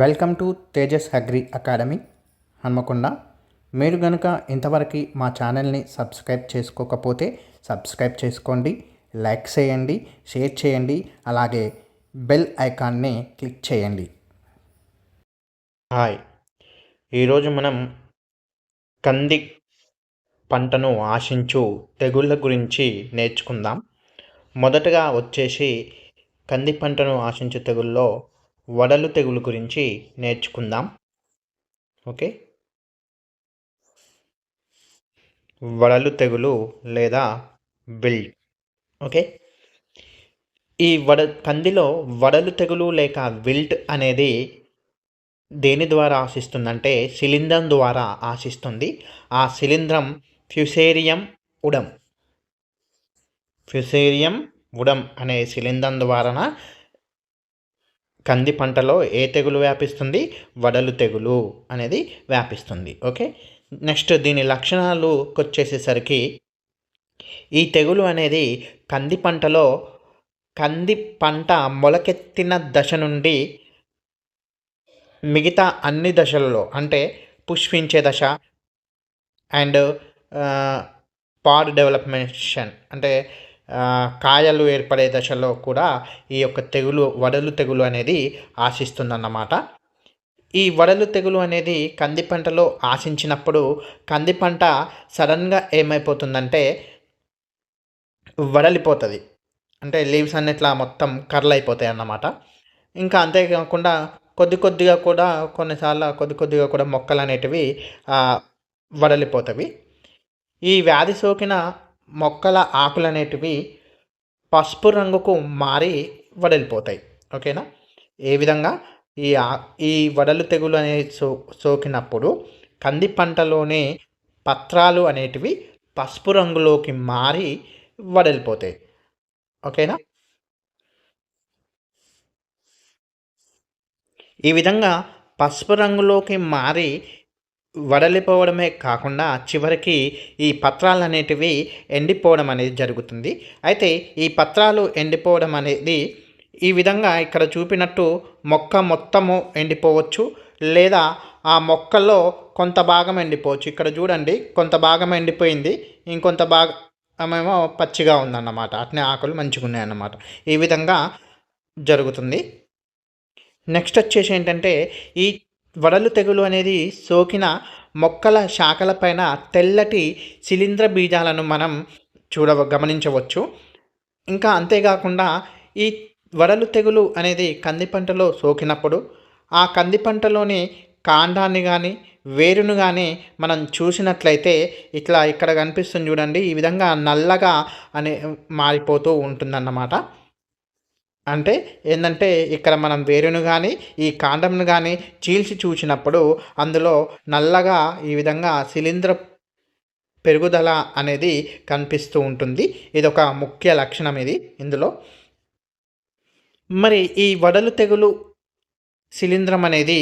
Welcome to Tejas agri academy Hanmakonda. మీరు కనుక ఇంతవరకు మా ఛానల్ని సబ్స్క్రైబ్ చేసుకోకపోతే సబ్స్క్రైబ్ చేసుకోండి లైక్ చేయండి షేర్ చేయండి అలాగే బెల్ ఐకాన్ని క్లిక్ చేయండి. హాయ్. ఈరోజు మనం కంది పంటను ఆశించు తెగుళ్ళ గురించి నేర్చుకుందాం. మొదటగా వచ్చేసి కంది పంటను ఆశించు తెగుల్లో వడలు తెగులు గురించి నేర్చుకుందాం. ఓకే? వడలు తెగులు లేదా బిల్డ్ ఓకే? ఈ వడ కందిలో వడలు తెగులు లేక విల్ట్ అనేది దేని ద్వారా ఆశిస్తుందంటే శిలింద్రం ద్వారా ఆశిస్తుంది. ఆ శిలింద్రం ఫ్యుసేరియం ఉడం. ఫ్యుసేరియం ఉడం అనే శిలింద్రం ద్వారా కంది పంటలో ఏ తెగులు వ్యాపిస్తుంది? వడలు తెగులు అనేది వ్యాపిస్తుంది. ఓకే? నెక్స్ట్ దీని లక్షణాలు వచ్చేసేసరికి ఈ తెగులు అనేది కంది పంటలో కంది పంట మొలకెత్తిన దశ నుండి మిగతా అన్ని దశలలో అంటే పుష్పించే దశ అండ్ పాడ్ డెవలప్మెంషన్ అంటే కాయలు ఏర్పడే దశలో కూడా ఈ యొక్క తెగులు వడలు తెగులు అనేది ఆశిస్తుందన్నమాట. ఈ వడలు తెగులు అనేది కంది పంటలో ఆశించినప్పుడు కంది పంట సడన్గా ఏమైపోతుందంటే వడలిపోతుంది. అంటే లీవ్స్ అన్నిట్లా మొత్తం కర్రలు అయిపోతాయి అన్నమాట. ఇంకా అంతేకాకుండా కొద్ది కొద్దిగా కూడా కొన్నిసార్లు కొద్ది కొద్దిగా కూడా మొక్కలు అనేటివి వడలిపోతవి. ఈ వ్యాధి సోకిన మొక్కల ఆకులు అనేటివి పసుపు రంగుకు మారి వడలిపోతాయి ఓకేనా? ఏ విధంగా? ఈ ఈ వడలు తెగులు అనేది సో సోకినప్పుడు కంది పంటలోనే పత్రాలు అనేటివి పసుపు రంగులోకి మారి వడలిపోతాయి ఓకేనా? ఈ విధంగా పసుపు రంగులోకి మారి వడలిపోవడమే కాకుండా చివరికి ఈ పత్రాలు అనేటివి ఎండిపోవడం అనేది జరుగుతుంది. అయితే ఈ పత్రాలు ఎండిపోవడం అనేది ఈ విధంగా ఇక్కడ చూపినట్టు మొక్క మొత్తము ఎండిపోవచ్చు లేదా ఆ మొక్కలో కొంత భాగం ఎండిపోవచ్చు. ఇక్కడ చూడండి కొంత భాగం ఎండిపోయింది ఇంకొంత భాగమేమో పచ్చిగా ఉందన్నమాట. అట్నే ఆకులు మంచిగా ఉన్నాయన్నమాట. ఈ విధంగా జరుగుతుంది. నెక్స్ట్ వచ్చేసి ఏంటంటే ఈ వడలు తెగులు అనేది సోకిన మొక్కల శాఖలపైన తెల్లటి శిలీంద్ర బీజాలను మనం చూడ గమనించవచ్చు. ఇంకా అంతేకాకుండా ఈ వడలు తెగులు అనేది కంది పంటలో సోకినప్పుడు ఆ కంది పంటలోని కాండాన్ని కానీ వేరును కానీ మనం చూసినట్లయితే ఇట్లా ఇక్కడ కనిపిస్తుంది చూడండి. ఈ విధంగా నల్లగా అనే మారిపోతూ ఉంటుందన్నమాట. అంటే ఏంటంటే ఇక్కడ మనం వేరును కానీ ఈ కాండంను కానీ చీల్చి చూసినప్పుడు అందులో నల్లగా ఈ విధంగా శిలీంద్ర పెరుగుదల అనేది కనిపిస్తూ ఉంటుంది. ఇది ఒక ముఖ్య లక్షణం ఇది ఇందులో. మరి ఈ వడలు తెగులు శిలీంద్రం అనేది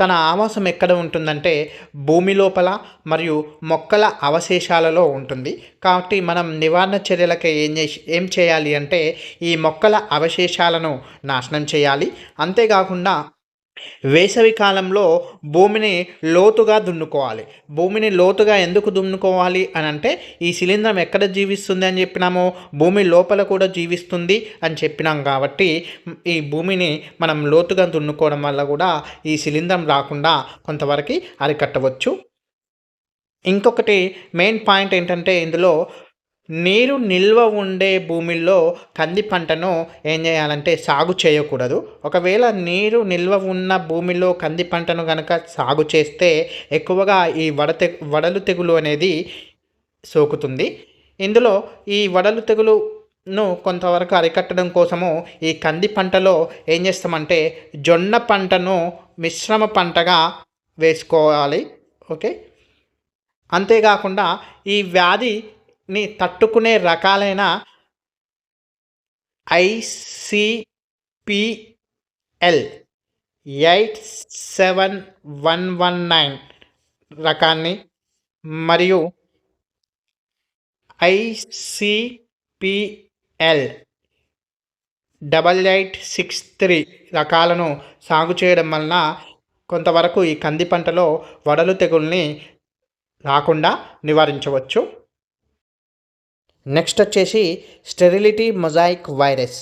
తన ఆవాసం ఎక్కడ ఉంటుందంటే భూమి లోపల మరియు మొక్కల అవశేషాలలో ఉంటుంది. కాబట్టి మనం నివారణ చర్యలకి ఏం చేసి ఏం చేయాలి అంటే ఈ మొక్కల అవశేషాలను నాశనం చేయాలి. అంతేకాకుండా వేసవి కాలంలో భూమిని లోతుగా దున్నుకోవాలి. భూమిని లోతుగా ఎందుకు దున్నుకోవాలి అని అంటే ఈ శిలీంధ్రం ఎక్కడ జీవిస్తుంది అని చెప్పినామో? భూమి లోపల కూడా జీవిస్తుంది అని చెప్పినాం కాబట్టి ఈ భూమిని మనం లోతుగా దున్నుకోవడం వల్ల కూడా ఈ శిలీంధ్రం రాకుండా కొంతవరకు అరికట్టవచ్చు. ఇంకొకటి మెయిన్ పాయింట్ ఏంటంటే ఇందులో నీరు నిల్వ ఉండే భూమిలో కంది పంటను ఏం చేయాలంటే సాగు చేయకూడదు. ఒకవేళ నీరు నిల్వ ఉన్న భూమిలో కంది పంటను కనుక సాగు చేస్తే ఎక్కువగా ఈ వడతె వడలు తెగులు అనేది సోకుతుంది. ఇందులో ఈ వడలు తెగులును కొంతవరకు అరికట్టడం కోసము ఈ కంది పంటలో ఏం చేస్తామంటే జొన్న పంటను మిశ్రమ పంటగా వేసుకోవాలి. ఓకే? అంతేకాకుండా ఈ వ్యాధి ని తట్టుకునే రకాలైన ICPL eight seven one one nine రకాన్ని మరియు ICPL double eight six three రకాలను సాగు చేయడం వలన కొంతవరకు ఈ కంది పంటలో వడలు తెగుల్ని రాకుండా నివారించవచ్చు. నెక్స్ట్ వచ్చేసి స్టెరిలిటీ మొజాయిక్ వైరస్.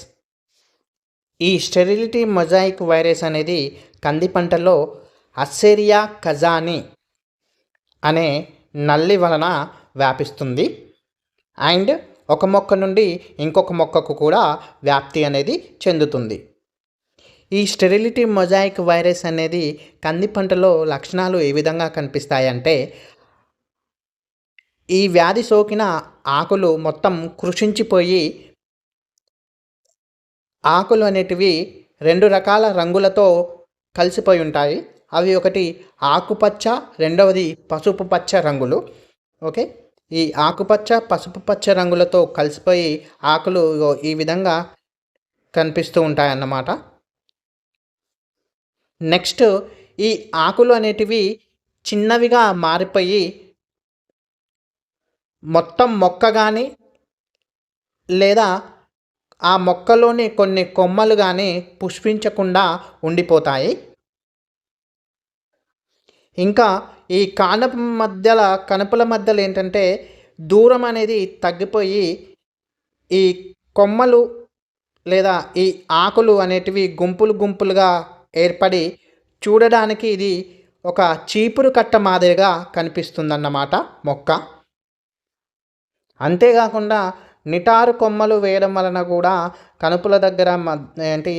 ఈ స్టెరిలిటీ మొజాయిక్ వైరస్ అనేది కంది పంటలో అస్సేరియా కజాని అనే నల్లి వలన వ్యాపిస్తుంది. అండ్ ఒక మొక్క నుండి ఇంకొక మొక్కకు కూడా వ్యాప్తి అనేది చెందుతుంది. ఈ స్టెరిలిటీ మొజాయిక్ వైరస్ అనేది కంది పంటలో లక్షణాలు ఏ విధంగా కనిపిస్తాయంటే ఈ వ్యాధి సోకిన ఆకులు మొత్తం కృషించిపోయి ఆకులు అనేటివి రెండు రకాల రంగులతో కలిసిపోయి ఉంటాయి. అవి ఒకటి ఆకుపచ్చ రెండవది పసుపు పచ్చ రంగులు. ఓకే? ఈ ఆకుపచ్చ పసుపు పచ్చ రంగులతో కలిసిపోయి ఆకులు ఈ విధంగా కనిపిస్తూ ఉంటాయన్నమాట. నెక్స్ట్ ఈ ఆకులు అనేటివి చిన్నవిగా మారిపోయి మొత్తం మొక్క కానీ లేదా ఆ మొక్కలోని కొన్ని కొమ్మలు కానీ పుష్పించకుండా ఉండిపోతాయి. ఇంకా ఈ కానప మధ్యల కనుపల మధ్యలో ఏంటంటే దూరం అనేది తగ్గిపోయి ఈ కొమ్మలు లేదా ఈ ఆకులు అనేటివి గుంపులు గుంపులుగా ఏర్పడి చూడడానికి ఇది ఒక చీపురు కట్ట మాదిరిగా కనిపిస్తుందన్నమాట మొక్క. అంతేకాకుండా నిటారు కొమ్మలు వేయడం వలన కూడా కనుపుల దగ్గర ఏంటి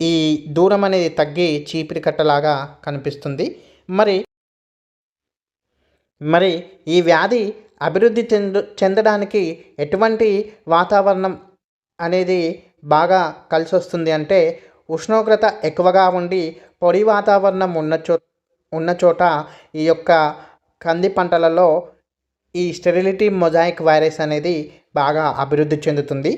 ఈ దూరం అనేది తగ్గి చీపిరి కట్టలాగా కనిపిస్తుంది. మరి మరి ఈ వ్యాధి అభివృద్ధి చెందు చెందడానికి ఎటువంటి వాతావరణం అనేది బాగా కలిసి వస్తుంది అంటే ఉష్ణోగ్రత ఎక్కువగా ఉండి పొడి వాతావరణం ఉన్న చో ఉన్న చోట ఈ యొక్క కంది పంటలలో ఈ స్టెరిలిటీ మొజాయిక్ వైరస్ అనేది బాగా అభివృద్ధి చెందుతుంది.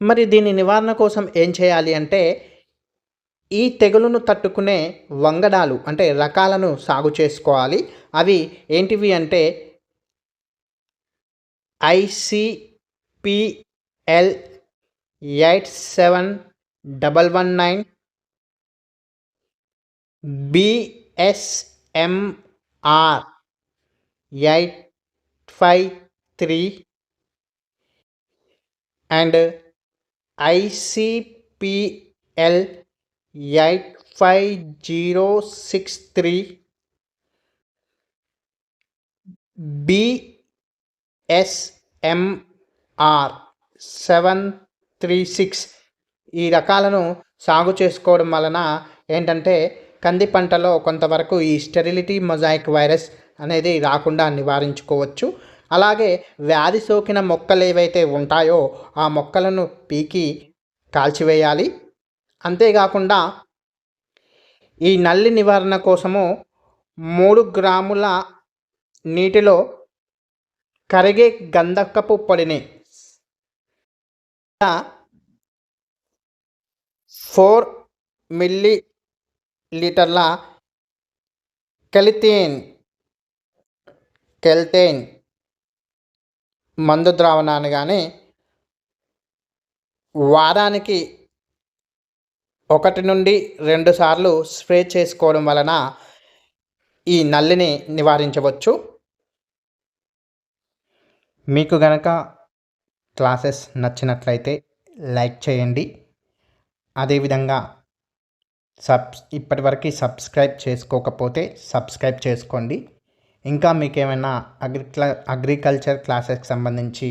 మరి దీని నివారణ కోసం ఏం చేయాలి అంటే ఈ తెగులును తట్టుకునే వంగడాలు అంటే రకాలను సాగు చేసుకోవాలి. అవి ఏంటివి అంటే ICPL eight seven double one nine BSMR eight five three and ICPL eight five zero six three BSMR seven three six ఈ రకాలను సాగు చేసుకోవడం వలన ఏంటంటే కంది పంటలో కొంతవరకు ఈ స్టెరిలిటీ మొజాయిక్ వైరస్ అనేది రాకుండా నివారించుకోవచ్చు. అలాగే వ్యాధి సోకిన మొక్కలు ఏవైతే ఉంటాయో ఆ మొక్కలను పీకి కాల్చివేయాలి. అంతేకాకుండా ఈ నల్లి నివారణ కోసము మూడు గ్రాముల నీటిలో కరిగే గంధకపు పొడిని ఫోర్ మిల్లీ లీటర్ల కలితేన్ కెల్టైన్ మందు ద్రావణాన్ని కానీ వారానికి ఒకటి నుండి రెండు సార్లు స్ప్రే చేసుకోవడం వలన ఈ నల్లిని నివారించవచ్చు. మీకు గనక క్లాసెస్ నచ్చినట్లయితే లైక్ చేయండి. అదేవిధంగా సబ్ ఇప్పటివరకు సబ్స్క్రైబ్ చేసుకోకపోతే సబ్స్క్రైబ్ చేసుకోండి. ఇంకా మీకు ఏమైనా అగ్రికల్ అగ్రికల్చర్ క్లాసెస్కి సంబంధించి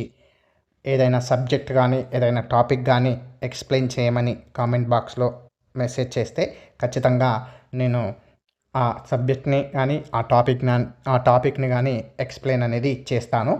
ఏదైనా సబ్జెక్ట్ కానీ ఏదైనా టాపిక్ కానీ ఎక్స్ప్లెయిన్ చేయమని కామెంట్ బాక్స్లో మెసేజ్ చేస్తే ఖచ్చితంగా నేను ఆ సబ్జెక్ట్ని కానీ ఆ టాపిక్ ఆ టాపిక్ని కానీ ఎక్స్ప్లెయిన్ అనేది చేస్తాను.